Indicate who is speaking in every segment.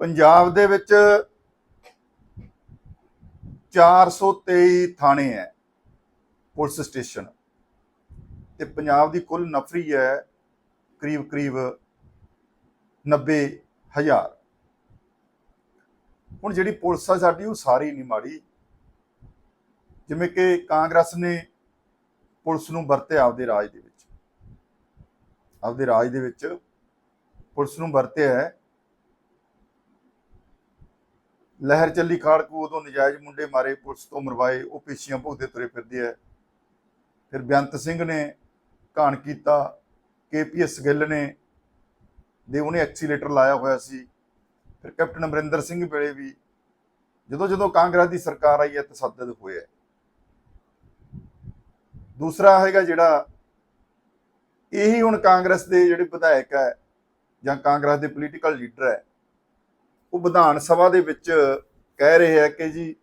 Speaker 1: ਪੰਜਾਬ ਦੇ ਵਿੱਚ 423 ਥਾਣੇ ਹੈ ਪੁਲਿਸ ਸਟੇਸ਼ਨ। ਤੇ ਪੰਜਾਬ ਦੀ ਕੁੱਲ ਨਫਰੀ ਹੈ ਕਰੀਬ ਕਰੀਬ 90 ਹਜ਼ਾਰ। ਹੁਣ ਜਿਹੜੀ ਪੁਲਿਸ ਆ ਸਾਡੀ ਉਹ ਸਾਰੀ ਨਹੀਂ ਮਾੜੀ। ਜਿਵੇਂ ਕਿ ਕਾਂਗਰਸ ਨੇ ਪੁਲਿਸ ਨੂੰ ਵਰਤਿਆ ਆਪਦੇ ਰਾਜ ਦੇ ਵਿੱਚ। ਆਪਦੇ ਰਾਜ ਦੇ ਵਿੱਚ ਪੁਲਿਸ ਨੂੰ ਵਰਤਿਆ ਹੈ। ਲਹਿਰ ਚੱਲੀ ਖਾੜਕੂ ਉਦੋਂ ਨਜਾਇਜ਼ ਮੁੰਡੇ ਮਾਰੇ, ਪੁਲਿਸ ਤੋਂ ਮਰਵਾਏ, ਉਹ ਪੇਸ਼ੀਆਂ ਭੁਗਤੇ ਤੁਰੇ ਫਿਰਦੇ ਆ। ਫਿਰ ਬੇਅੰਤ ਸਿੰਘ ਨੇ ਘਾਣ ਕੀਤਾ, ਕੇਪੀਐਸ ਗਿੱਲ ਨੇ ਦੇ ਉਹਨੇ ਐਕਸੀਲੇਟਰ ਲਾਇਆ ਹੋਇਆ ਸੀ। ਫਿਰ ਕੈਪਟਨ ਅਮਰਿੰਦਰ ਸਿੰਘ ਵੇਲੇ ਵੀ ਜਦੋਂ ਜਦੋਂ ਕਾਂਗਰਸ ਦੀ ਸਰਕਾਰ ਆਈ ਹੈ, ਤਸੱਦਦ ਹੋਇਆ। ਦੂਸਰਾ ਹੈਗਾ ਜਿਹੜਾ ਇਹੀ ਹੁਣ ਕਾਂਗਰਸ ਦੇ ਜਿਹੜੇ ਵਿਧਾਇਕ ਹੈ ਜਾਂ ਕਾਂਗਰਸ ਦੇ ਪੋਲੀਟੀਕਲ ਲੀਡਰ ਹੈ ਉਹ ਵਿਧਾਨ ਸਭਾ ਦੇ ਵਿੱਚ ਕਹਿ ਰਹੇ ਹੈ ਕਿ ਜੀ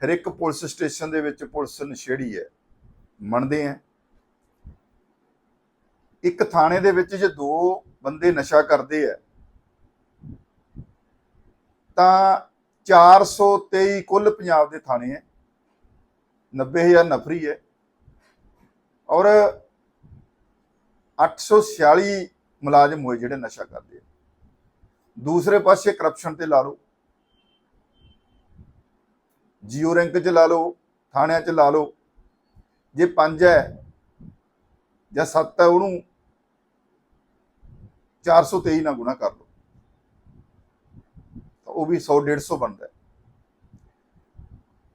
Speaker 1: ਹਰ ਇੱਕ ਪੁਲਿਸ ਸਟੇਸ਼ਨ ਦੇ ਵਿੱਚ ਪੁਲਿਸ ਨਸ਼ੇੜੀ ਹੈ, ਮੰਨਦੇ ਆ ਇੱਕ ਥਾਣੇ ਦੇ ਵਿੱਚ ਜੇ ਦੋ ਬੰਦੇ ਨਸ਼ਾ ਕਰਦੇ ਆ, ਤਾਂ 423 ਕੁੱਲ ਪੰਜਾਬ ਦੇ ਥਾਣੇ ਹੈ 90000 ਨਫਰੀ ਹੈ, ਔਰ 846 ਮੁਲਾਜ਼ਮ ਹੋਏ ਜਿਹੜੇ ਨਸ਼ਾ ਕਰਦੇ ਆ। ਦੂਸਰੇ ਪਾਸੇ ਕਰਪਸ਼ਨ ਤੇ ਲਾ ਲਓ। ਜੀਓ ਰੈਂਕ 'ਚ ਲਾ ਲਓ, ਥਾਣਿਆਂ 'ਚ ਲਾ ਲਓ। ਜੇ ਪੰਜ ਹੈ ਜਾਂ ਸੱਤ ਹੈ, ਉਹਨੂੰ 423 ਨਾਲ ਗੁਣਾ ਕਰ ਲਓ। ਤਾਂ ਉਹ ਵੀ 100 150 ਬਣਦਾ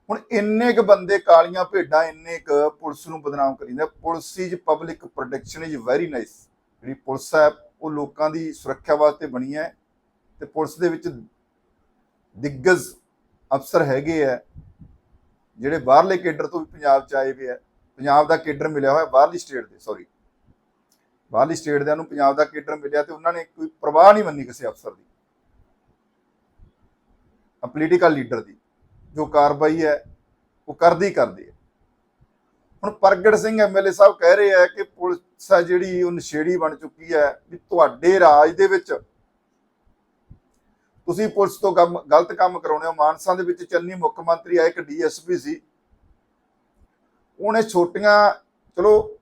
Speaker 1: ਹੁਣ ਇੰਨੇ ਕ ਬੰਦੇ ਕਾਲੀਆਂ ਭੇਡਾਂ, ਇੰਨੇ ਕ ਪੁਲਿਸ ਨੂੰ ਬਦਨਾਮ ਕਰੀਂਦਾ police is public protection is very nice ਜਿਹੜੀ ਪੁਲਿਸ ਹੈ, ਉਹ ਲੋਕਾਂ ਦੀ ਸੁਰੱਖਿਆ ਵਾਸਤੇ ਬਣੀ ਹੈ। ਤੇ ਪੁਲਿਸ ਦੇ ਵਿੱਚ ਦਿੱਗਜ ਅਫਸਰ ਹੈਗੇ ਆ, ਜਿਹੜੇ ਬਾਹਰਲੇ ਕੇਡਰ ਤੋਂ ਵੀ ਪੰਜਾਬ ਚ ਆਏ ਹੋਏ ਆ। ਪੰਜਾਬ ਦਾ ਕੇਡਰ ਮਿਲਿਆ ਹੋਇਆ ਬਾਹਰਲੀ ਸਟੇਟ ਦੇ ਸੌਰੀ ਬਾਹਰਲੀ ਸਟੇਟ ਦੇ ਨੂੰ ਪੰਜਾਬ ਦਾ ਕੇਡਰ ਮਿਲਿਆ ਤੇ ਉਹਨਾਂ ਨੇ ਕੋਈ ਪ੍ਰਵਾਹ ਨਹੀਂ ਮੰਨੀ ਕਿਸੇ ਅਫਸਰ ਦੀ। ਆ ਪੋਲੀਟੀਕਲ ਲੀਡਰ ਦੀ, ਜੋ ਕਾਰਵਾਈ ਹੈ, ਉਹ ਕਰਦੀ ਕਰਦੀ ਹੈ ਹੁਣ ਪ੍ਰਗਟ ਸਿੰਘ ਐਮਐਲਏ ਸਾਹਿਬ ਕਹਿ ਰਹੇ ਆ ਕਿ ਪੁਲਿਸ ਆ ਜਿਹੜੀ ਉਹ ਨਸ਼ੇੜੀ ਬਣ ਚੁੱਕੀ ਹੈ, ਵੀ ਤੁਹਾਡੇ ਰਾਜ ਦੇ ਵਿੱਚ ਤੁਸੀਂ ਪੁਲਿਸ ਤੋਂ ਕੰਮ, ਗਲਤ ਕੰਮ ਕਰਾਉਣੇ ਹੋ। ਮਾਨਸਾ ਦੇ ਵਿੱਚ ਚੰਨੀ ਮੁੱਖ ਮੰਤਰੀ ਆ, ਇੱਕ ਡੀਐਸਪੀ ਸੀ। ਉਹਨੇ ਛੋਟੀਆਂ, ਚਲੋ,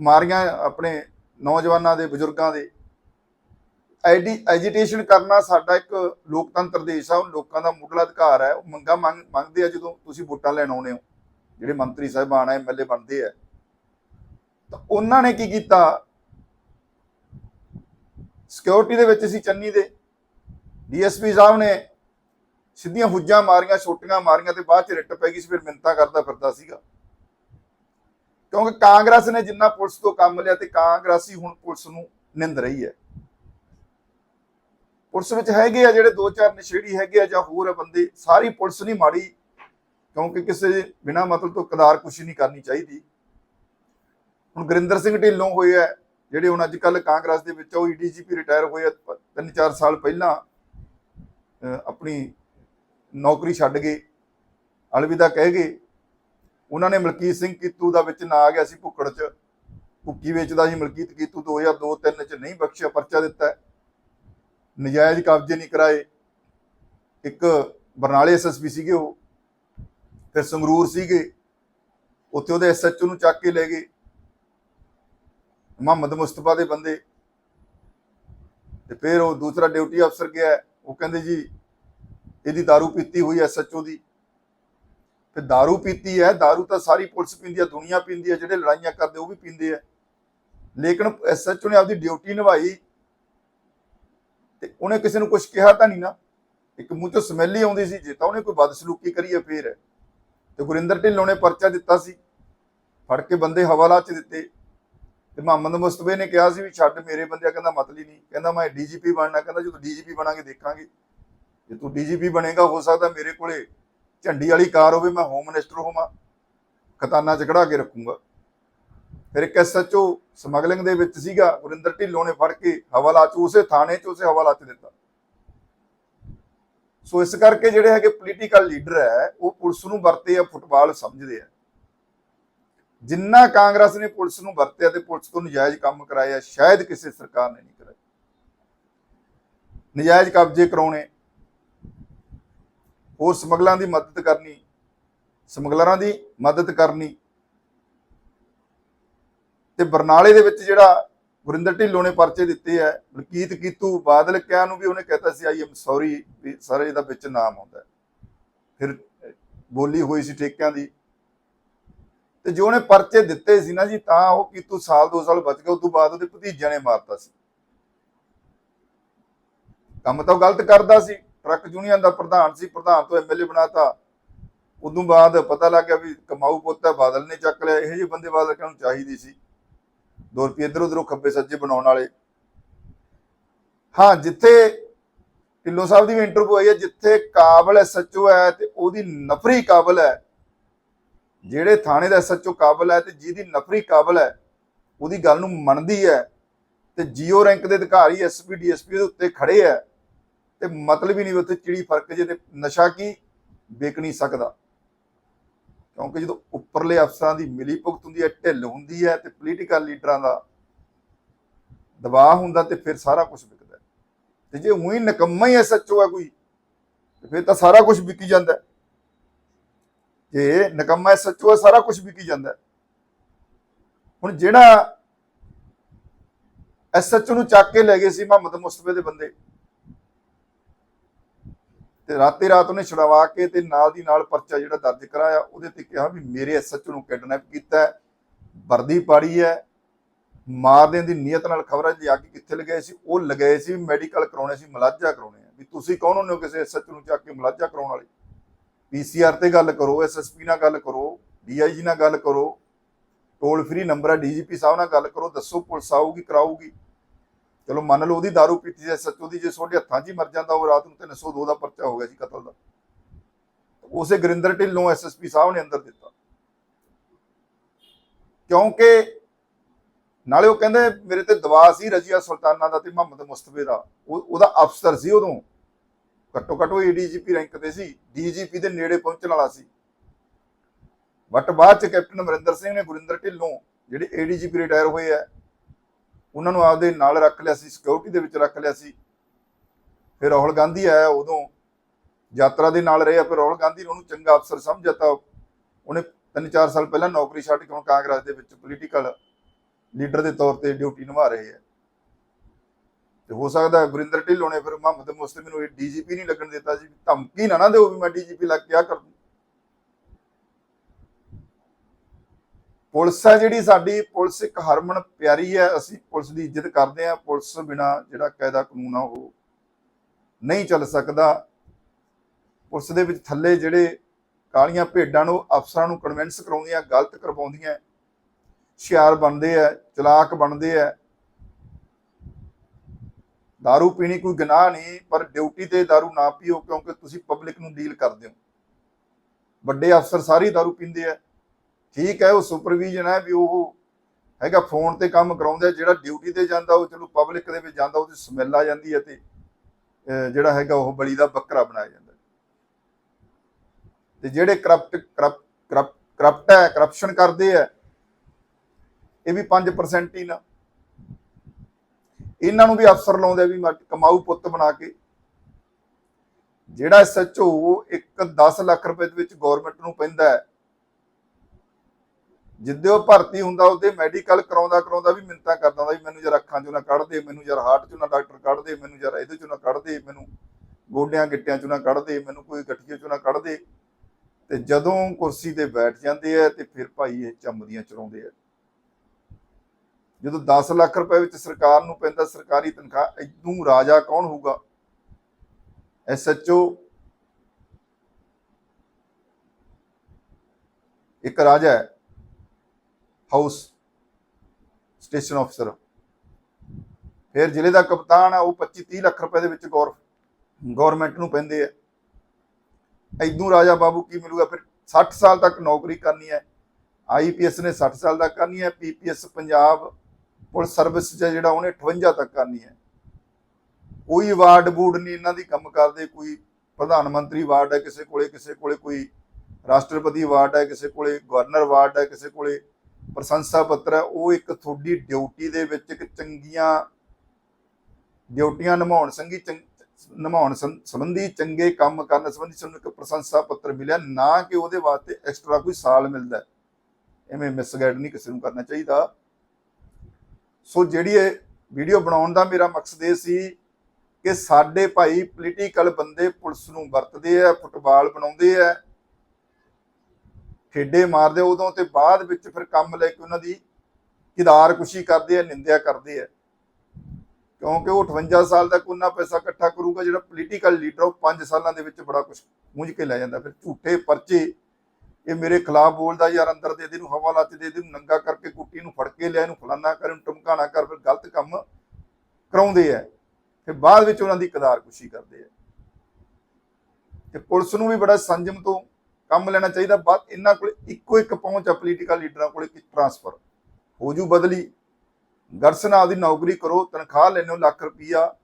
Speaker 1: ਮਾਰੀਆਂ ਆਪਣੇ ਨੌਜਵਾਨਾਂ ਦੇ, ਬਜ਼ੁਰਗਾਂ ਦੇ। ਐਡੀ ਐਜੀਟੇਸ਼ਨ ਕਰਨਾ ਸਾਡਾ ਇੱਕ ਲੋਕਤੰਤਰ ਦੇਸ਼ ਆ। ਉਹ ਲੋਕਾਂ ਦਾ ਮੁੱਢਲਾ ਅਧਿਕਾਰ ਹੈ ਉਹ ਮੰਗਾ ਮੰਗ, ਮੰਗਦੇ ਆ ਜਦੋਂ ਤੁਸੀਂ ਵੋਟਾਂ ਲੈਣ ਆਉਣੇ ਹੋ। ਜਿਹੜੇ ਮੰਤਰੀ ਸਾਹਿਬਾਨ ਆ ਐਮਐਲਏ ਬਣਦੇ ਆ। ਤਾਂ ਉਹਨਾਂ ਨੇ ਕੀ ਕੀਤਾ? ਸਿਕਿਉਰਿਟੀ ਦੇ ਵਿੱਚ ਸੀ ਚੰਨੀ ਦੇ। ਡੀਐਸਪੀ ਸਾਹਿਬ ਨੇ ਸਿੱਧੀਆਂ ਹੁੱਜਾਂ ਮਾਰੀਆਂ ਛੋਟੀਆਂ ਮਾਰੀਆਂ ਤੇ ਬਾਅਦ ਚ ਰਿੱਟ ਪੈ ਗਈ ਸੀ ਫਿਰ ਮਿੰਤਾ ਕਰਦਾ ਫਿਰਦਾ ਸੀਗਾ। ਕਿਉਂਕਿ ਕਾਂਗਰਸ ਨੇ ਜਿੰਨਾ ਪੁਲਿਸ ਤੋਂ ਕੰਮ ਲਿਆ ਤੇ ਕਾਂਗਰਸੀ ਹੁਣ ਪੁਲਿਸ ਨੂੰ ਨਿੰਦ ਰਹੀ ਹੈ। ਪੁਲਿਸ ਵਿੱਚ ਹੈਗੇ ਆ ਜਿਹੜੇ ਦੋ ਚਾਰ ਨਸ਼ੇੜੀ ਹੈਗੇ ਆ ਜਾਂ ਹੋਰ ਆ ਬੰਦੇ ਸਾਰੀ ਪੁਲਿਸ ਨਹੀਂ ਮਾੜੀ ਕਿਉਂਕਿ ਕਿਸੇ ਬਿਨਾ ਮਤਲਬ ਤੋਂ ਕਦਾਰ ਕੁਸ਼ੀ ਨਹੀਂ ਕਰਨੀ ਚਾਹੀਦੀ। ਹੁਣ ਗੁਰਿੰਦਰ ਸਿੰਘ ਢਿੱਲੋਂ ਹੋਏ ਆ ਜਿਹੜੇ ਹੁਣ ਅੱਜ ਕੱਲ ਕਾਂਗਰਸ ਦੇ ਵਿੱਚ ਆ, ਉਹ ਡੀਜੀਪੀ ਰਿਟਾਇਰ ਹੋਏ ਆ ਪ- ਤਿੰਨ ਚਾਰ ਸਾਲ ਪਹਿਲਾਂ। ਆਪਣੀ ਨੌਕਰੀ ਛੱਡ ਗਏ, ਅਲਵਿਦਾ ਕਹਿ ਗਏ, ਉਹਨਾਂ ਨੇ ਮਲਕੀਤ ਸਿੰਘ ਕੀਤੂ ਦਾ ਵਿੱਚ ਨਾਂ ਆ ਗਿਆ ਸੀ ਭੁੱਕੜ 'ਚ। ਭੁੱਕੀ ਵੇਚਦਾ ਸੀ ਮਲਕੀਤ ਕੀਤੂ 2002 3 'ਚ ਨਹੀਂ ਬਖਸ਼ਿਆ, ਪਰਚਾ ਦਿੱਤਾ। ਨਜਾਇਜ਼ ਕਬਜ਼ੇ ਨਹੀਂ ਕਰਾਏ। ਇੱਕ ਬਰਨਾਲੇ ਐਸਐਸਪੀ ਸੀਗੇ ਉਹ, ਫਿਰ ਸੰਗਰੂਰ ਸੀਗੇ। ਉੱਥੇ ਉਹਦੇ ਐਸਐਚਓ ਨੂੰ ਚੱਕ ਕੇ ਲੈ ਗਏ। ਮੁਹੰਮਦ ਮੁਸਤਫਾ ਦੇ ਬੰਦੇ। ਤੇ ਫਿਰ ਉਹ ਦੂਸਰਾ ਡਿਊਟੀ ਅਫਸਰ ਗਿਆ। ਉਹ ਕਹਿੰਦੇ ਜੀ ਇਹਦੀ दारू ਪੀਤੀ ਹੋਈ ਐਸਐਚਓ ਦੀ ਫਿਰ दारू ਪੀਤੀ ਹੈ दारू ਤਾਂ ਸਾਰੀ ਪੁਲਿਸ ਪੀਂਦੀ ਹੈ ਦੁਨੀਆ ਪੀਂਦੀ ਹੈ ਜਿਹੜੇ ਲੜਾਈਆਂ ਕਰਦੇ ਉਹ ਵੀ ਪੀਂਦੇ ਆ ਲੇਕਿਨ ਐਸਐਚਓ ਨੇ ਆਪਦੀ ਡਿਊਟੀ ਨਿਭਾਈ ਤੇ ਉਹਨੇ ਕਿਸੇ ਨੂੰ ਕੁਝ ਕਿਹਾ ਤਾਂ ਨਹੀਂ ਨਾ ਇੱਕ ਮੂੰਹ ਚੋਂ ਸਮੈਲ ਹੀ ਆਉਂਦੀ ਸੀ ਜੇ ਤਾਂ ਉਹਨੇ ਕੋਈ ਬਦਸਲੂਕੀ ਕਰੀ ਹੈ ਫੇਰ ਹੈ। ਤੇ ਗੁਰਿੰਦਰ ਢਿੱਲੋਂ ਨੇ ਪਰਚਾ ਦਿੱਤਾ ਸੀ ਫੜ ਕੇ ਬੰਦੇ ਹਵਾਲਾ ਚ ਦਿੱਤੇ ਤੇ ਮੁਹੰਮਦ ਮੁਸਤਫੇ ਨੇ ਕਿਹਾ ਸੀ ਵੀ ਛੱਡ ਮੇਰੇ ਬੰਦਿਆ, ਕਹਿੰਦਾ ਮਤਲਬ ਹੀ ਨਹੀਂ। ਕਹਿੰਦਾ ਮੈਂ ਡੀਜੀਪੀ ਬਣਨਾ, ਕਹਿੰਦਾ ਜਦੋਂ ਡੀਜੀਪੀ ਬਣਾਂਗੇ ਦੇਖਾਂਗੇ। ਜੇ ਤੂੰ ਡੀਜੀਪੀ ਬਣੇਗਾ, ਹੋ ਸਕਦਾ ਮੇਰੇ ਕੋਲੇ ਝੰਡੀ ਵਾਲੀ ਕਾਰ ਹੋਵੇ, ਮੈਂ ਹੋਮ ਮਿਨਿਸਟਰ ਹੋਵਾਂ ਖਤਾਨਾ ਚ ਕਢਾ ਕੇ ਰੱਖੂੰਗਾ। ਫਿਰ ਇੱਕ ਐਸਐਚਓ ਸਮਗਲਿੰਗ ਦੇ ਵਿੱਚ ਸੀਗਾ, ਗੁਰਿੰਦਰ ਢਿੱਲੋਂ ਨੇ ਫੜ ਕੇ ਹਵਾਲਾ ਚ, ਉਸੇ ਥਾਣੇ ਚ ਉਸੇ ਹਵਾਲਾ ਚ ਦਿੱਤਾ। ਸੋ ਇਸ ਕਰਕੇ ਜਿਹੜੇ ਹੈਗੇ ਪੋਲੀਟੀਕਲ ਲੀਡਰ ਹੈ, ਉਹ ਪੁਲਿਸ ਨੂੰ ਵਰਤੇ ਆ, ਫੁੱਟਬਾਲ ਸਮਝਦੇ ਆ। ਜਿੰਨਾ ਕਾਂਗਰਸ ਨੇ ਪੁਲਿਸ ਨੂੰ ਵਰਤਿਆ ਤੇ ਪੁਲਿਸ ਤੋਂ ਨਜਾਇਜ਼ ਕੰਮ ਕਰਾਇਆ, ਸ਼ਾਇਦ ਕਿਸੇ ਸਰਕਾਰ ਨੇ ਨਹੀਂ ਕਰਾਇਆ। ਨਜਾਇਜ਼ ਕਬਜ਼ੇ ਕਰਾਉਣੇ, ਹੋਰ ਸਮਗਲਰਾਂ ਦੀ ਮਦਦ ਕਰਨੀ, ਸਮਗਲਰਾਂ ਦੀ ਮਦਦ ਕਰਨੀ, ਤੇ ਬਰਨਾਲੇ ਦੇ ਵਿੱਚ ਜਿਹੜਾ ਗੁਰਿੰਦਰ ਢਿੱਲੋਂ ਨੇ ਪਰਚੇ ਦਿੱਤੇ ਹੈ ਬਲਕੀਤ ਕੀਤੂ ਬਾਦਲ ਕਿਆ ਨੂੰ ਵੀ ਉਹਨੇ ਕਹਿਤਾ ਸੀ, ਆਈ ਐਮ ਸੌਰੀ ਵੀ ਸਾਰੇ ਇਹਦਾ ਵਿੱਚ ਨਾਮ ਆਉਂਦਾ ਫਿਰ ਬੋਲੀ ਹੋਈ ਸੀ ਠੇਕਿਆਂ ਦੀ ਤੇ ਜੋ ਉਹਨੇ ਪਰਚੇ ਦਿੱਤੇ ਸੀ ਨਾ ਜੀ, ਤਾਂ ਉਹ ਕੀਤੂ ਸਾਲ, ਦੋ ਸਾਲ ਬਚ ਗਿਆ ਉਸ ਤੋਂ ਬਾਅਦ ਉਹਦੇ ਭਤੀਜਿਆਂ ਨੇ ਮਾਰਤਾ ਸੀ। ਕੰਮ ਤਾਂ ਗਲਤ ਕਰਦਾ ਸੀ। ਟਰੱਕ ਯੂਨੀਅਨ ਦਾ ਪ੍ਰਧਾਨ ਸੀ, ਪ੍ਰਧਾਨ ਤੋਂ ਐਮਐਲਏ ਬਣਾਤਾ। ਉਦੋਂ ਬਾਅਦ ਪਤਾ ਲੱਗ ਗਿਆ ਵੀ ਕਮਾਊ ਪੁੱਤ ਬਾਦਲ ਨੇ ਚੱਕ ਲਿਆ। ਇਹੋ ਜਿਹੇ ਬੰਦੇ ਬਾਦਲ ਨੂੰ ਚਾਹੀਦੀ ਸੀ? ਦੋ ਰੁਪਏ ਇਧਰ ਉਧਰੋਂ ਖੱਬੇ ਸੱਜੇ ਬਣਾਉਣ ਵਾਲੇ। ਹਾਂ, ਜਿੱਥੇ ਢਿੱਲੋਂ ਸਾਹਿਬ ਦੀ ਵੀ ਇੰਟਰਵਿਊ ਆਈ ਹੈ, ਜਿੱਥੇ ਕਾਬਲ ਐਸਐਚਓ ਹੈ ਤੇ ਉਹਦੀ ਨਫਰੀ ਕਾਬਲ ਹੈ ਜਿਹੜੇ ਥਾਣੇ ਦਾ ਐਸਐਚਓ ਕਾਬਲ ਹੈ ਤੇ ਜਿਹਦੀ ਨਫਰੀ ਕਾਬਲ ਹੈ, ਉਹਦੀ ਗੱਲ ਨੂੰ ਮੰਨਦੀ ਹੈ ਤੇ ਜੀਓ ਰੈਂਕ ਦੇ ਅਧਿਕਾਰੀ ਐਸਪੀ ਡੀਐਸਪੀ ਦੇ ਉੱਤੇ ਖੜੇ ਹੈ ਤੇ ਮਤਲਬ ਹੀ ਨਹੀਂ ਉੱਥੇ ਚਿੜੀ ਫ਼ਰਕ ਜੇ ਤੇ ਨਸ਼ਾ ਕੀ ਵੇਚ ਨਹੀਂ ਸਕਦਾ। ਕਿਉਂਕਿ ਜਦੋਂ ਉੱਪਰਲੇ ਅਫਸਰਾਂ ਦੀ ਮਿਲੀ ਭੁਗਤ ਹੁੰਦੀ ਹੈ, ਢਿੱਲ ਹੁੰਦੀ ਹੈ ਤੇ ਪੋਲੀਟੀਕਲ ਲੀਡਰਾਂ ਦਾ ਦਬਾਅ ਹੁੰਦਾ ਤੇ ਫਿਰ ਸਾਰਾ ਕੁਝ ਵਿਕਦਾ ਤੇ ਜੇ ਉਹੀ ਨਕੰਮਾ ਹੀ ਐਸਐਚਓ ਹੈ ਕੋਈ, ਤੇ ਫਿਰ ਤਾਂ ਸਾਰਾ ਕੁਝ ਵਿਕੀ ਜਾਂਦਾ ਹੈ। ਜੇ ਨਕੰਮਾ ਐਸਐਚਓ ਹੈ ਸਾਰਾ ਕੁਝ ਵਿਕੀ ਜਾਂਦਾ ਹੁਣ ਜਿਹੜਾ ਐਸਐਚਓ ਨੂੰ ਚੱਕ ਕੇ ਲੈ ਗਏ ਸੀ ਮੁਹੰਮਦ ਮੁਸਤਫੇ ਦੇ ਬੰਦੇ, ਤੇ ਰਾਤੇ ਰਾਤ ਉਹਨੇ ਛੁਡਵਾ ਕੇ ਤੇ ਨਾਲ ਦੀ ਨਾਲ ਪਰਚਾ ਜਿਹੜਾ ਦਰਜ ਕਰਾਇਆ, ਉਹਦੇ ਤੇ ਕਿਹਾ ਵੀ ਮੇਰੇ ਐਸਐਚਓ ਨੂੰ ਕਿਡਨੈਪ ਕੀਤਾ ਵਰਦੀ ਪਾੜੀ ਹੈ, ਮਾਰ ਦੇਣ ਦੀ ਨੀਅਤ ਨਾਲ ਖਬਰਾਂ ਜੀ ਅੱਗ ਕਿੱਥੇ ਲਗਾਏ ਸੀ, ਉਹ ਲਗਾਏ ਸੀ ਮੈਡੀਕਲ ਕਰਾਉਣੇ ਸੀ, ਮਲਾਜਾ ਕਰਾਉਣੇ ਆ ਵੀ ਤੁਸੀਂ ਕੌਣ ਹੁੰਦੇ ਹੋ ਕਿਸੇ ਐਸਐਚਓ ਨੂੰ ਚੱਕ ਕੇ ਮਲਾਜਾ ਕਰਾਉਣ ਵਾਲੇ ਪੀਸੀਆਰ ਤੇ ਗੱਲ ਕਰੋ ਐਸਐਸਪੀ ਨਾਲ ਗੱਲ ਕਰੋ ਡੀਆਈਜੀ ਨਾਲ ਗੱਲ ਕਰੋ ਟੋਲ ਫ੍ਰੀ ਨੰਬਰ ਹੈ ਡੀਜੀਪੀ ਸਾਹਿਬ ਨਾਲ ਗੱਲ ਕਰੋ, ਦੱਸੋ ਪੁਲਿਸ ਆਊਗੀ, ਕਰਾਊਗੀ। ਚਲੋ ਮੰਨ ਲਓ ਉਹਦੀ दारू ਪੀਤੀ ਜੇ ਸੱਚੋ ਦੀ ਜੇ ਤੁਹਾਡੇ ਹੱਥਾਂ 'ਚ ਹੀ ਮਰ ਜਾਂਦਾ, ਉਹ ਰਾਤ ਨੂੰ 302 ਦਾ ਪਰਚਾ ਹੋ ਗਿਆ ਸੀ ਕਤਲ ਦਾ। ਉਸੇ ਗੁਰਿੰਦਰ ਢਿੱਲੋਂ ਐਸਐਸਪੀ ਸਾਹਿਬ ਨੇ ਅੰਦਰ ਦਿੱਤਾ। ਕਿਉਂਕਿ ਨਾਲੇ ਉਹ ਕਹਿੰਦੇ, ਮੇਰੇ ਤੇ ਦਵਾ ਸੀ ਰਜੀਆ ਸੁਲਤਾਨਾ ਦਾ ਤੇ ਮੁਹੰਮਦ ਮੁਸਤਫੇ ਦਾ। ਉਹਦਾ ਅਫਸਰ ਸੀ ਉਦੋਂ। ਘੱਟੋ ਘੱਟ ਉਹ ਏਡੀਜੀਪੀ ਰੈਂਕ ਤੇ ਸੀ ਡੀਜੀਪੀ ਦੇ ਨੇੜੇ ਪਹੁੰਚਣ ਵਾਲਾ ਸੀ। ਬਟ ਬਾਅਦ ਚ ਕੈਪਟਨ ਅਮਰਿੰਦਰ ਸਿੰਘ ਨੇ ਗੁਰਿੰਦਰ ਢਿੱਲੋਂ ਜਿਹੜੇ ਏਡੀਜੀਪੀ ਰਿਟਾਇਰ ਹੋਏ ਆ, ਉਹਨਾਂ ਨੂੰ ਆਪਦੇ ਨਾਲ ਰੱਖ ਲਿਆ ਸੀ ਸਿਕਿਉਰਿਟੀ ਦੇ ਵਿੱਚ ਰੱਖ ਲਿਆ ਸੀ। ਫਿਰ ਰਾਹੁਲ ਗਾਂਧੀ ਆਇਆ ਉਦੋਂ, ਯਾਤਰਾ ਦੇ ਨਾਲ ਰਹੇ ਆ, ਫਿਰ ਰਾਹੁਲ ਗਾਂਧੀ ਨੇ ਉਹਨੂੰ ਚੰਗਾ ਅਫਸਰ ਸਮਝਿਆ ਤਾਂ ਉਹਨੇ ਤਿੰਨ ਚਾਰ ਸਾਲ ਪਹਿਲਾਂ ਨੌਕਰੀ ਛੱਡ ਕੇ ਹੁਣ ਕਾਂਗਰਸ ਦੇ ਵਿੱਚ ਪੋਲੀਟੀਕਲ ਲੀਡਰ ਦੇ ਤੌਰ ਤੇ ਡਿਊਟੀ ਨਿਭਾ ਰਹੇ ਆ। ਤੇ ਹੋ ਸਕਦਾ ਗੁਰਿੰਦਰ ਢਿੱਲੋਂ ਨੇ ਫਿਰ ਮੁਹੰਮਦ ਮੁਸਤਫੀ ਨੂੰ ਡੀਜੀਪੀ ਨਹੀਂ ਲੱਗਣ ਦਿੱਤਾ ਸੀ ਧਮਕੀ ਨਾ ਨਾ ਦਿਓ ਵੀ ਮੈਂ ਡੀਜੀਪੀ ਲੱਗ ਕੇ ਆ ਕਰ ਦੂੰ। ਪੁਲਿਸ ਹੈ ਜਿਹੜੀ ਸਾਡੀ, ਪੁਲਿਸ ਇੱਕ ਹਰਮਨ ਪਿਆਰੀ ਹੈ, ਅਸੀਂ ਪੁਲਿਸ ਦੀ ਇੱਜ਼ਤ ਕਰਦੇ ਹਾਂ। ਪੁਲਿਸ ਬਿਨਾ ਜਿਹੜਾ ਕਾਇਦਾ ਕਾਨੂੰਨ ਆ, ਉਹ ਨਹੀਂ ਚੱਲ ਸਕਦਾ। ਪੁਲਿਸ ਦੇ ਵਿੱਚ ਥੱਲੇ ਜਿਹੜੇ ਕਾਲੀਆਂ ਭੇਡਾਂ ਨੂੰ, ਅਫਸਰਾਂ ਨੂੰ ਕਨਵਿੰਸ ਕਰਾਉਂਦੀਆਂ, ਗਲਤ ਕਰਵਾਉਂਦੀਆਂ ਹੁਸ਼ਿਆਰ ਬਣਦੇ ਆ, ਚਲਾਕ ਬਣਦੇ ਆ दारू ਪੀਣੀ ਕੋਈ ਗੁਨਾਹ ਨਹੀਂ ਪਰ ਡਿਊਟੀ ਤੇ दारू ਨਾ ਪੀਓ ਕਿਉਂਕਿ ਤੁਸੀਂ ਪਬਲਿਕ ਨੂੰ ਡੀਲ ਕਰਦੇ ਹੋ ਵੱਡੇ ਅਫਸਰ ਸਾਰੀ दारू ਪੀਂਦੇ ਆ ਠੀਕ ਹੈ ਉਹ ਸੁਪਰਵੀਜ਼ਨ ਹੈ ਵੀ ਉਹ ਹੈਗਾ ਫੋਨ ਤੇ ਕੰਮ ਕਰਾਉਂਦੇ ਆ ਜਿਹੜਾ ਡਿਊਟੀ ਤੇ ਜਾਂਦਾ ਉਹ ਚਲੋ ਪਬਲਿਕ ਦੇ ਵਿੱਚ ਜਾਂਦਾ ਉਹਦੀ ਸਮੈਲ ਆ ਜਾਂਦੀ ਹੈ ਤੇ ਅਹ ਜਿਹੜਾ ਹੈਗਾ ਉਹ ਬਲੀ ਦਾ ਬੱਕਰਾ ਬਣਾਇਆ ਜਾਂਦਾ ਤੇ ਜਿਹੜੇ ਕਰਪਟ ਕਰਪਟ ਕਰਪਟ ਹੈ ਕਰਪਸ਼ਨ ਕਰਦੇ ਆ ਇਹ ਵੀ 5% ਹੀ ਨਾ ਇਹਨਾਂ ਨੂੰ ਵੀ ਅਫਸਰ ਲਾਉਂਦੇ ਵੀ ਮੈਂ ਕਮਾਊ ਪੁੱਤ ਬਣਾ ਕੇ। ਜਿਹੜਾ ਐਸਐਚਓ ਇੱਕ 10 ਲੱਖ ਰੁਪਏ ਦੇ ਵਿੱਚ ਗਵਰਨਮੈਂਟ ਨੂੰ ਪੈਂਦਾ ਹੈ। ਜਿੱਦੇ ਉਹ ਭਰਤੀ ਹੁੰਦਾ, ਉਹਦੇ ਮੈਡੀਕਲ ਕਰਾਉਂਦਾ ਕਰਾਉਂਦਾ ਵੀ ਮਿੰਤਾ ਕਰਦਾ ਹੁੰਦਾ ਵੀ ਮੈਨੂੰ ਯਾਰ ਅੱਖਾਂ ਚੋਂ ਨਾ ਕੱਢ ਦੇ, ਮੈਨੂੰ ਯਾਰ ਹਾਰਟ ਚੋਂ ਨਾ ਡਾਕਟਰ ਕੱਢ ਦੇ, ਮੈਨੂੰ ਯਾਰ ਇਹਦੇ ਚੋਂ ਨਾ ਕੱਢ ਦੇ, ਮੈਨੂੰ ਗੋਡਿਆਂ ਗਿੱਟਿਆਂ ਚੋਂ ਨਾ ਕੱਢ ਦੇ, ਮੈਨੂੰ ਕੋਈ ਗਠੀਏ ਚੋਂ ਨਾ ਕੱਢ ਦੇ। ਤੇ ਜਦੋਂ ਕੁਰਸੀ ਤੇ ਬੈਠ ਜਾਂਦੇ ਆ ਤੇ ਫਿਰ ਭਾਈ ਇਹ ਚਮਦੀਆਂ ਚਲਾਉਂਦੇ ਆ। ਜਦੋਂ 10 ਲੱਖ ਰੁਪਏ ਵਿੱਚ ਸਰਕਾਰ ਨੂੰ ਪੈਂਦਾ, ਸਰਕਾਰੀ ਤਨਖਾਹ ਇਦੋਂ ਰਾਜਾ ਕੌਣ ਹੋਊਗਾ? ਐਸਐਚਓ ਇੱਕ ਰਾਜਾ ਹੈ, ਹਾਊਸ ਸਟੇਸ਼ਨ ਅਫਸਰ ਫਿਰ ਜ਼ਿਲ੍ਹੇ ਦਾ ਕਪਤਾਨ ਆ, ਉਹ 25 30 ਲੱਖ ਰੁਪਏ ਦੇ ਵਿੱਚ ਗੌਰ ਗਵਰਨਮੈਂਟ ਨੂੰ ਪੈਂਦੇ ਆ। ਐਦੋਂ ਰਾਜਾ ਬਾਬੂ ਕੀ ਮਿਲੂਗਾ? ਫਿਰ 60 ਸਾਲ ਤੱਕ ਨੌਕਰੀ ਕਰਨੀ ਹੈ। ਆਈਪੀਐਸ ਨੇ 60 ਸਾਲ ਤੱਕ ਕਰਨੀ ਹੈ ਪੀਪੀਐਸ ਪੰਜਾਬ ਪੁਲਿਸ ਸਰਵਿਸ ਚ ਜਿਹੜਾ ਉਹਨੇ 58 ਤੱਕ ਕਰਨੀ ਹੈ ਕੋਈ ਅਵਾਰਡ ਬੂਡ ਨਹੀਂ, ਇਹਨਾਂ ਦੀ ਕੰਮ ਕਰਦੇ ਕੋਈ ਪ੍ਰਧਾਨ ਮੰਤਰੀ ਅਵਾਰਡ ਹੈ ਕਿਸੇ ਕੋਲੇ ਕਿਸੇ ਕੋਲੇ ਕੋਈ ਰਾਸ਼ਟਰਪਤੀ ਅਵਾਰਡ ਹੈ, ਕਿਸੇ ਕੋਲੇ ਗਵਰਨਰ ਅਵਾਰਡ ਹੈ, ਕਿਸੇ ਕੋਲੇ ਪ੍ਰਸ਼ੰਸਾ ਪੱਤਰ ਹੈ, ਉਹ ਇੱਕ ਤੁਹਾਡੀ ਡਿਊਟੀ ਦੇ ਵਿੱਚ ਇੱਕ ਚੰਗੀਆਂ ਡਿਊਟੀਆਂ ਨਿਭਾਉਣ ਸੰਗੀ ਚੰਗ- ਨਿਭਾਉਣ ਸੰਬੰਧੀ ਚੰਗੇ ਕੰਮ ਕਰਨ ਸੰਬੰਧੀ ਸਾਨੂੰ ਇੱਕ ਪ੍ਰਸ਼ੰਸਾ ਪੱਤਰ ਮਿਲਿਆ, ਨਾ ਕਿ ਉਹਦੇ ਵਾਸਤੇ ਐਕਸਟਰਾ ਕੋਈ ਸਾਲ ਮਿਲਦਾ ਹੈ। ਐਵੇਂ ਮਿਸਗਾਈਡ ਨਹੀਂ ਕਿਸੇ ਨੂੰ ਕਰਨਾ ਚਾਹੀਦਾ ਸੋ ਜਿਹੜੀ ਇਹ ਵੀਡੀਓ ਬਣਾਉਣ ਦਾ ਮੇਰਾ ਮਕਸਦ ਇਹ ਸੀ ਕਿ ਸਾਡੇ ਭਾਈ ਪੋਲੀਟੀਕਲ ਬੰਦੇ ਪੁਲਿਸ ਨੂੰ ਵਰਤਦੇ ਆ, ਫੁੱਟਬਾਲ ਬਣਾਉਂਦੇ ਆ ਖੇਡੇ ਮਾਰਦੇ ਉਦੋਂ ਤੇ ਬਾਅਦ ਵਿੱਚ ਫਿਰ ਕੰਮ ਲੈ ਕੇ ਉਹਨਾਂ ਦੀ ਕਿਦਾਰ ਕੁਸ਼ੀ ਕਰਦੇ ਆ, ਨਿੰਦਿਆ ਕਰਦੇ ਆ। ਕਿਉਂਕਿ ਉਹ 58 ਸਾਲ ਤੱਕ ਉਹਨਾਂ ਪੈਸਾ ਇਕੱਠਾ ਕਰੂਗਾ, ਜਿਹੜਾ ਪੋਲੀਟੀਕਲ ਲੀਡਰ ਉਹ 5 ਸਾਲਾਂ ਦੇ ਵਿੱਚ ਬੜਾ ਕੁਝ ਮੁੰਝ ਕੇ ਲੈ ਜਾਂਦਾ। ਫਿਰ ਝੂਠੇ ਪਰਚੇ ਇਹ ਮੇਰੇ ਖਿਲਾਫ ਬੋਲਦਾ ਯਾਰ, ਅੰਦਰ ਦੇ ਦੇ ਨੂੰ ਹਵਾ ਲਾਤੇ, ਦੇ ਦੇ ਨੂੰ ਨੰਗਾ ਕਰਕੇ ਕੁੱਟੀ ਨੂੰ ਫੜ ਕੇ ਲਿਆ, ਇਹਨੂੰ ਫਲਾਨਾ ਕਰ, ਇਹਨੂੰ ਟਮਕਾਣਾ ਕਰ, ਫਿਰ ਗਲਤ ਕੰਮ ਕਰਾਉਂਦੇ ਆ। ਫਿਰ ਬਾਅਦ ਵਿੱਚ ਉਹਨਾਂ ਦੀ ਕਦਾਰਕੁਸ਼ੀ ਕਰਦੇ ਆ। ਤੇ ਪੁਲਿਸ ਨੂੰ ਵੀ ਬੜਾ ਸੰਜਮ ਤੋਂ ਕੰਮ ਲੈਣਾ ਚਾਹੀਦਾ। ਬਾਅਦ ਇਹਨਾਂ ਕੋਲ ਇੱਕੋ ਇੱਕ ਪਹੁੰਚ ਆ ਪੋਲੀਟੀਕਲ ਲੀਡਰਾਂ ਕੋਲ ਕਿ ਟਰਾਂਸਫਰ ਹੋ ਜੂ ਬਦਲੀ। ਗਰਸ ਨਾਲ ਦੀ ਨੌਕਰੀ ਕਰੋ, ਤਨਖਾਹ ਲੈਣੋ ਲੱਖ ਰੁਪਈਆ।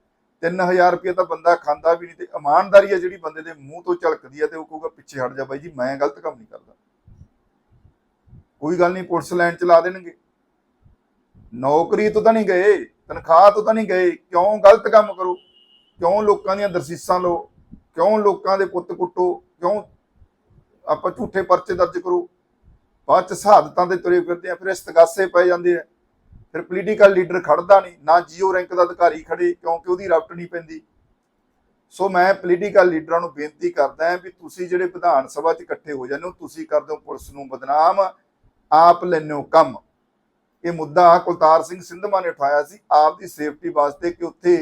Speaker 1: 3000 ਰੁਪਏ ਤਾਂ ਬੰਦਾ ਖਾਂਦਾ ਵੀ ਨਹੀਂ ਤੇ ਇਮਾਨਦਾਰੀ ਹੈ ਜਿਹੜੀ ਬੰਦੇ ਦੇ ਮੂੰਹ ਤੋਂ ਝਲਕਦੀ ਹੈ ਤੇ ਉਹ ਕਹੂਗਾ, ਪਿੱਛੇ ਹਟ ਜਾ ਬਾਈ ਜੀ, ਮੈਂ ਗਲਤ ਕੰਮ ਨਹੀਂ ਕਰਦਾ। ਕੋਈ ਗੱਲ ਨਹੀਂ, ਪੁਲਿਸ ਲਾਈਨ ਚਲਾ ਦੇਣਗੇ। ਨੌਕਰੀ ਤੋਂ ਤਾਂ ਨਹੀਂ ਗਏ, ਤਨਖਾਹ ਤੋਂ ਤਾਂ ਨਹੀਂ ਗਏ, ਕਿਉਂ ਗਲਤ ਕੰਮ ਕਰੋ? ਕਿਉਂ ਲੋਕਾਂ ਦੀਆਂ ਦਰਸੀਸਾਂ ਲਓ? ਕਿਉਂ ਲੋਕਾਂ ਦੇ ਪੁੱਤ ਕੁੱਟੋ? ਕਿਉਂ ਆਪਾਂ ਝੂਠੇ ਪਰਚੇ ਦਰਜ ਕਰੋ? ਬਾਅਦ ਚ ਸ਼ਹਾਦਤਾਂ ਦੇ ਤੁਰੇ ਫਿਰਦੇ ਆ, ਫਿਰ ਇਸਤਗਾਸੇ ਪੈ ਜਾਂਦੇ ਆ। ਫਿਰ ਪੋਲੀਟੀਕਲ ਲੀਡਰ ਖੜਦਾ ਨਹੀਂ, ਨਾ ਜੀਓ ਰੈਂਕ ਦਾ ਅਧਿਕਾਰੀ ਖੜੇ, ਕਿਉਂਕਿ ਉਹਦੀ ਰਫਟ ਨਹੀਂ ਪੈਂਦੀ। ਸੋ ਮੈਂ ਪੋਲੀਟੀਕਲ ਲੀਡਰਾਂ ਨੂੰ ਬੇਨਤੀ ਕਰਦਾ ਹਾਂ ਵੀ ਤੁਸੀਂ ਜਿਹੜੇ ਵਿਧਾਨ ਸਭਾ 'ਚ ਇਕੱਠੇ ਹੋ ਜਾਂਦੇ ਹੋ, ਤੁਸੀਂ ਕਰਦੇ ਹੋ ਪੁਲਿਸ ਨੂੰ ਬਦਨਾਮ, ਆਪ ਲੈਂਦੇ ਹੋ ਕੰਮ। ਇਹ ਮੁੱਦਾ ਕੁਲਤਾਰ ਸਿੰਘ ਸਿੰਧਮਾ ਨੇ ਉਠਾਇਆ ਸੀ ਆਪ ਦੀ ਸੇਫਟੀ ਵਾਸਤੇ ਕਿ ਉੱਥੇ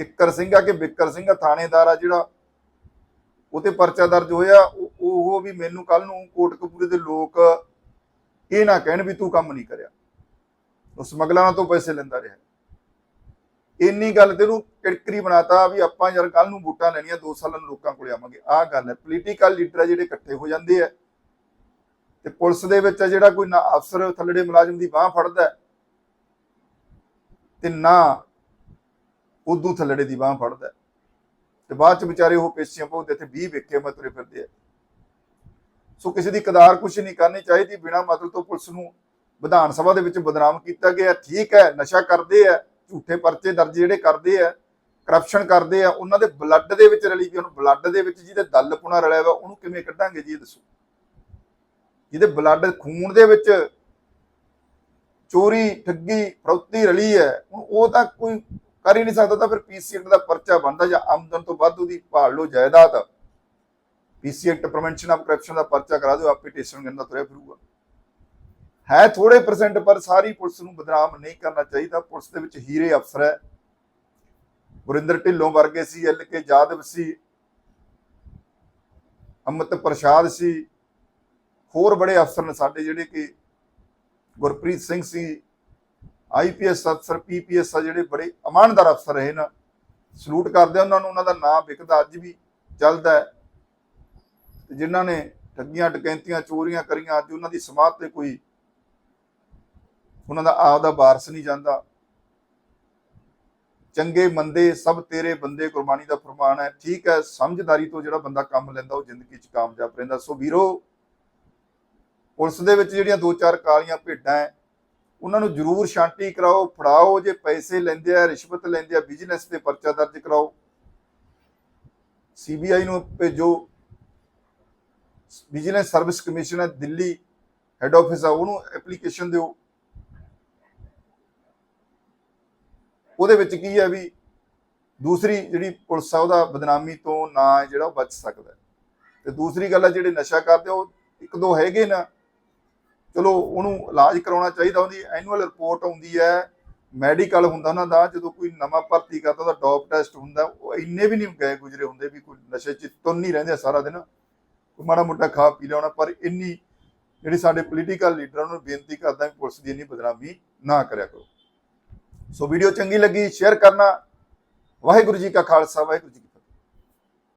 Speaker 1: ਕਿੱਕਰ ਸਿੰਘ ਆ ਕਿ ਬਿੱਕਰ ਸਿੰਘ ਆ, ਥਾਣੇਦਾਰ ਆ ਜਿਹੜਾ, ਉਹਤੇ ਪਰਚਾ ਦਰਜ ਹੋਇਆ, ਉਹ ਉਹ ਵੀ ਮੈਨੂੰ ਕੱਲ ਨੂੰ ਕੋਟਕਪੂਰੇ ਦੇ ਲੋਕ ਇਹ ਨਾ ਕਹਿਣ ਵੀ ਤੂੰ ਕੰਮ ਨਹੀਂ ਕਰਿਆ। ਉਹ ਸਮਗਲਰਾਂ ਤੋਂ ਪੈਸੇ ਲੈਂਦਾ ਰਿਹਾ। ਇੰਨੀ ਗੱਲ ਤੇ ਉਹਨੂੰ ਕਿੜਕਰੀ ਬਣਾਤਾ ਵੀ ਆਪਾਂ ਯਾਰ ਕੱਲ ਨੂੰ ਵੋਟਾਂ ਲੈਣੀਆਂ 2 ਸਾਲਾਂ ਨੂੰ ਲੋਕਾਂ ਕੋਲੇ ਆਵਾਂਗੇ। ਆਹ ਗੱਲ ਹੈ ਪੋਲੀਟੀਕਲ ਲੀਡਰ ਆ ਜਿਹੜੇ ਇਕੱਠੇ ਹੋ ਜਾਂਦੇ ਆ। ਤੇ ਪੁਲਿਸ ਦੇ ਵਿੱਚ ਜਿਹੜਾ ਕੋਈ ਨਾ ਅਫਸਰ ਥੱਲੜੇ ਮੁਲਾਜ਼ਮ ਦੀ ਬਾਹ ਫੜਦਾ ਤੇ ਨਾ ਉਦੋਂ ਥੱਲੜੇ ਦੀ ਬਾਹ ਫੜਦਾ ਤੇ ਬਾਅਦ ਚ ਵਿਚਾਰੇ ਉਹ ਪੇਸ਼ੀਆਂ ਭੋਗਦੇ ਤੇ 20 ਵੇਖੇ ਮਤਰੇ ਫਿਰਦੇ ਆ। ਸੋ ਕਿਸੇ ਦੀ ਕਦਾਰ ਕੁਛ ਨਹੀਂ ਕਰਨੀ ਚਾਹੀਦੀ, ਬਿਨਾ ਮਤਲਬ ਤੋਂ ਪੁਲਿਸ ਨੂੰ ਵਿਧਾਨ ਸਭਾ ਦੇ ਵਿੱਚ ਬਦਨਾਮ ਕੀਤਾ ਗਿਆ ਠੀਕ ਹੈ, ਨਸ਼ਾ ਕਰਦੇ ਆ ਝੂਠੇ ਪਰਚੇ ਦਰਜ ਜਿਹੜੇ ਕਰਦੇ ਆ ਕਰਪਸ਼ਨ ਕਰਦੇ ਆ ਉਹਨਾਂ ਦੇ ਬਲੱਡ ਦੇ ਵਿੱਚ ਰਲੀ ਵੀ ਹੁਣ ਬਲੱਡ ਦੇ ਵਿੱਚ ਜਿਹਦੇ ਦਲ ਪੁਣਾ ਰਲਿਆ ਵਾ ਉਹਨੂੰ ਕਿਵੇਂ ਕੱਢਾਂਗੇ ਜੀ ਇਹ ਦੱਸੋ? ਜਿਹਦੇ ਬਲੱਡ ਖੂਨ ਦੇ ਵਿੱਚ ਚੋਰੀ, ਠੱਗੀ, ਫਰੌਤੀ ਰਲੀ ਹੈ ਉਹ ਤਾਂ ਕੋਈ ਕਰ ਹੀ ਨਹੀਂ ਸਕਦਾ, ਤਾਂ ਫਿਰ ਪੀਸੀ ਐਕਟ ਦਾ ਪਰਚਾ ਬਣਦਾ ਜਾਂ ਆਮਦਨ ਤੋਂ ਵੱਧ ਉਹਦੀ ਭਾਲ ਲੋ ਜਾਇਦਾਦ। ਪੀਸੀਐਟ ਐਕਟ ਆਫ ਕਰਪਸ਼ਨ ਦਾ ਪਰਚਾ ਕਰਾ ਦਿਓ, ਆਪੇ ਟੇਸ਼ਨ ਕਰਨਾ ਤੁਰਿਆ ਫਿਰੂਗਾ। ਹੈ ਥੋੜੇ ਪਰਸੈਂਟ ਪਰ ਸਾਰੀ ਪੁਲਿਸ ਨੂੰ ਬਦਨਾਮ ਨਹੀਂ ਕਰਨਾ ਚਾਹੀਦਾ। ਪੁਲਿਸ ਦੇ ਵਿੱਚ ਹੀਰੇ ਅਫਸਰ ਹੈ। ਗੁਰਿੰਦਰ ਢਿੱਲੋਂ ਵਰਗੇ ਸੀ, ਐਲ ਕੇ ਜਾਦਵ ਸੀ ਅਮਿਤ ਪ੍ਰਸ਼ਾਦ ਸੀ। ਹੋਰ ਬੜੇ ਅਫਸਰ ਨੇ ਸਾਡੇ ਜਿਹੜੇ ਕਿ ਗੁਰਪ੍ਰੀਤ ਸਿੰਘ ਸੀ ਆਈਪੀਐਸ ਅਫਸਰ ਪੀਪੀਐਸ ਆ ਜਿਹੜੇ ਬੜੇ ਇਮਾਨਦਾਰ ਅਫਸਰ ਰਹੇ ਨਾ। ਸਲੂਟ ਕਰਦੇ ਉਹਨਾਂ ਨੂੰ, ਉਹਨਾਂ ਦਾ ਨਾਮ ਵਿਕਦਾ ਅੱਜ ਵੀ ਚੱਲਦਾ ਹੈ। ਤੇ ਜਿਨ੍ਹਾਂ ਨੇ ਠੱਗੀਆਂ ਟਕੈਂਤੀਆਂ ਚੋਰੀਆਂ ਕਰੀਆਂ, ਅੱਜ ਉਹਨਾਂ ਦੀ ਸਮਾਧ ਤੇ ਕੋਈ ਉਹਨਾਂ ਦਾ ਆਪ ਦਾ ਵਾਰਸ ਨਹੀਂ ਜਾਂਦਾ। ਚੰਗੇ ਮੰਦੇ ਸਭ ਤੇਰੇ ਬੰਦੇ ਕੁਰਬਾਨੀ ਦਾ ਫਰਮਾਨ ਹੈ। ਠੀਕ ਹੈ, ਸਮਝਦਾਰੀ ਤੋਂ ਜਿਹੜਾ ਬੰਦਾ ਕੰਮ ਲੈਂਦਾ ਉਹ ਜ਼ਿੰਦਗੀ 'ਚ ਕਾਮਯਾਬ ਰਹਿੰਦਾ। ਸੋ ਵੀਰੋ, ਪੁਲਿਸ ਦੇ ਵਿੱਚ ਜਿਹੜੀਆਂ ਦੋ ਚਾਰ ਕਾਲੀਆਂ ਭੇਡਾਂ ਹੈ, ਉਹਨਾਂ ਨੂੰ ਜ਼ਰੂਰ ਸ਼ਾਂਤੀ ਕਰਾਓ, ਫੜਾਓ, ਜੇ ਪੈਸੇ ਲੈਂਦੇ ਆ, ਰਿਸ਼ਵਤ ਲੈਂਦੇ ਆ, ਬਿਜ਼ਨਸ ਤੇ ਪਰਚਾ ਦਰਜ ਕਰਾਓ। ਸੀਬੀਆਈ ਨੂੰ ਭੇਜੋ। ਵਿਜੀਲੈਂਸ ਸਰਵਿਸ ਕਮਿਸ਼ਨ ਹੈ, ਦਿੱਲੀ ਹੈੱਡ ਆਫਿਸ ਆ, ਉਹਨੂੰ ਐਪਲੀਕੇਸ਼ਨ ਦਿਓ। ਉਹਦੇ ਵਿੱਚ ਕੀ ਹੈ ਵੀ ਦੂਸਰੀ ਜਿਹੜੀ ਪੁਲਿਸ ਆ, ਉਹਦਾ ਬਦਨਾਮੀ ਤੋਂ ਨਾ ਜਿਹੜਾ ਉਹ ਬਚ ਸਕਦਾ ਹੈ। ਤੇ ਦੂਸਰੀ ਗੱਲ ਆ, ਜਿਹੜੇ ਨਸ਼ਾ ਕਰਦੇ ਉਹ ਇੱਕ ਦੋ ਹੈਗੇ ਨਾ। ਚਲੋ, ਉਹਨੂੰ ਇਲਾਜ ਕਰਾਉਣਾ ਚਾਹੀਦਾ, ਉਹਦੀ ਐਨੂਅਲ ਰਿਪੋਰਟ ਆਉਂਦੀ ਹੈ ਮੈਡੀਕਲ ਹੁੰਦਾ ਉਹਨਾਂ ਦਾ, ਜਦੋਂ ਕੋਈ ਨਵਾਂ ਭਰਤੀ ਕਰਦਾ, ਉਹਦਾ ਡੋਪ ਟੈਸਟ ਹੁੰਦਾ, ਉਹ ਇੰਨੇ ਵੀ ਨਹੀਂ ਗਏ ਗੁਜਰੇ ਹੁੰਦੇ ਵੀ ਕੋਈ ਨਸ਼ੇ ਚ ਤੁੰਨ ਨਹੀਂ ਰਹਿੰਦੇ ਸਾਰਾ ਦਿਨ। ਕੋਈ ਮਾੜਾ ਮੋਟਾ ਖਾ ਪੀ ਲਿਆਉਣਾ ਪਰ ਇੰਨੀ ਜਿਹੜੀ ਸਾਡੇ ਪੋਲੀਟੀਕਲ ਲੀਡਰਾਂ ਨੂੰ ਬੇਨਤੀ ਕਰਦਾ ਵੀ ਪੁਲਿਸ ਦੀ ਇੰਨੀ ਬਦਨਾਮੀ ਨਾ ਕਰਿਆ ਕਰੋ। ਸੋ ਵੀਡੀਓ ਚੰਗੀ ਲੱਗੀ ਸ਼ੇਅਰ ਕਰਨਾ। ਵਾਹਿਗੁਰੂ ਜੀ ਕਾ ਖਾਲਸਾ ਵਾਹਿਗੁਰੂ ਜੀ